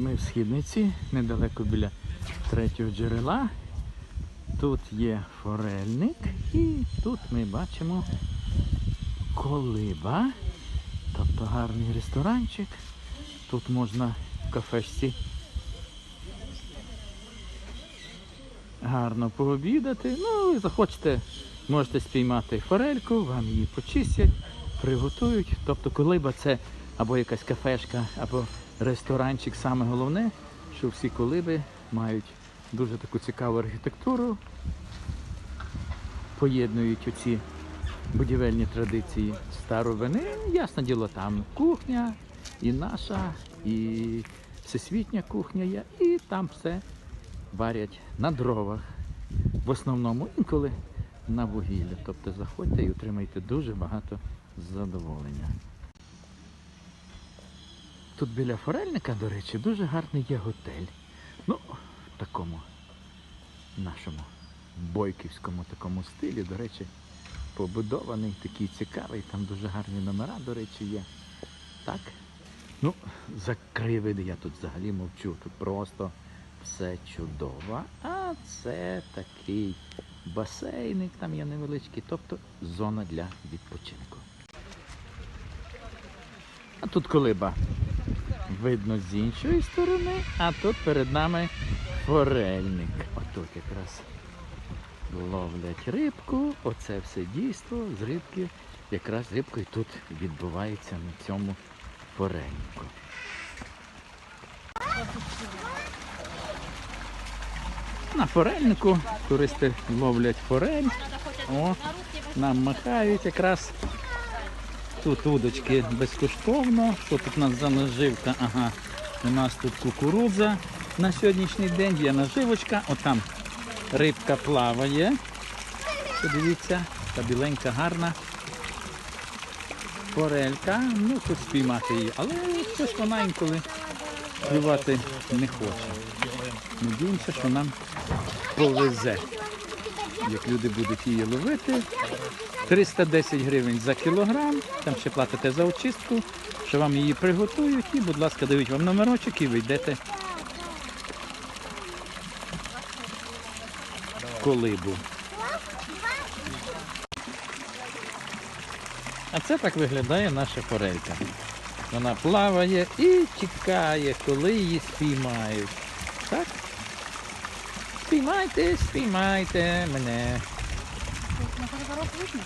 Ми в східниці, недалеко біля третього джерела. Тут є форельник і тут ми бачимо колиба. Тобто гарний ресторанчик. Тут можна в кафешці гарно пообідати. Ну, і захочете, можете спіймати форельку, вам її почистять, приготують. Тобто колиба це або якась кафешка, або ресторанчик. Саме головне, що всі колиби мають дуже таку цікаву архітектуру, поєднують оці будівельні традиції старовини. Ясне діло, там кухня і наша, і всесвітня кухня є, і там все варять на дровах. В основному інколи на вугілля. Тобто заходьте і отримайте дуже багато задоволення. Тут біля форельника, до речі, дуже гарний є готель. Ну, в такому нашому бойківському такому стилі, до речі, побудований, такий цікавий, там дуже гарні номера, до речі, є. Так? Ну, за краєвиди я тут взагалі мовчу. Тут просто все чудово. А це такий басейник, там є невеличкий, тобто зона для відпочинку. А тут колиба видно з іншої сторони, а тут перед нами форельник. Отут якраз ловлять рибку. Оце все дійство з рибки. Якраз рибкою тут відбувається на цьому форельнику. На форельнику туристи ловлять форель. О, нам махають якраз. Тут удочки безкоштовно. Що тут у нас за наживка? Ага. У нас тут кукурудза на сьогоднішній день, є наживочка, отам рибка плаває. Подивіться, та біленька гарна. Форелька, ну тут спіймати її, але щось вона інколи клювати не хоче. Надіємося, що нам повезе. Як люди будуть її ловити. 310 гривень за кілограм, там ще платите за очистку, що вам її приготують і, будь ласка, дають вам номерочок і ви йдете в колибу. А це так виглядає наша форелька. Вона плаває і чекає, коли її спіймають. Так? Спіймайте, спіймайте мене. На фотоапарат видно?